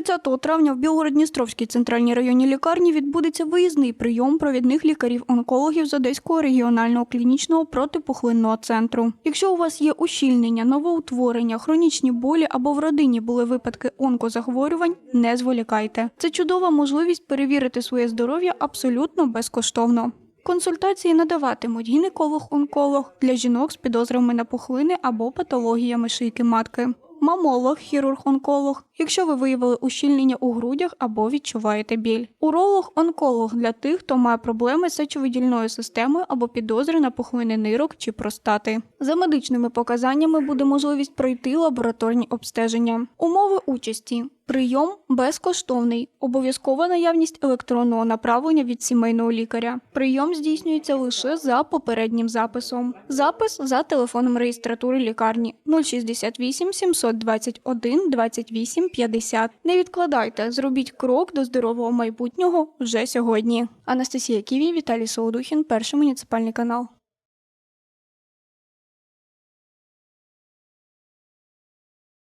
30 травня в Білгород-Дністровській центральній районній лікарні відбудеться виїзний прийом провідних лікарів-онкологів з Одеського регіонального клінічного протипухлинного центру. Якщо у вас є ущільнення, новоутворення, хронічні болі або в родині були випадки онкозахворювань, не зволікайте. Це чудова можливість перевірити своє здоров'я абсолютно безкоштовно. Консультації надаватимуть гінеколог-онколог для жінок з підозрами на пухлини або патологіями шийки матки, мамолог, хірург-онколог, якщо ви виявили ущільнення у грудях або відчуваєте біль, уролог-онколог для тих, хто має проблеми з сечовидільною системою або підозри на пухлини нирок чи простати. За медичними показаннями буде можливість пройти лабораторні обстеження. Умови участі. Прийом безкоштовний, обов'язкова наявність електронного направлення від сімейного лікаря. Прийом здійснюється лише за попереднім записом. Запис за телефоном реєстратури лікарні 068 721 28 50. Не відкладайте, зробіть крок до здорового майбутнього вже сьогодні. Анастасія Ківі, Віталій Солодухін, перший муніципальний канал.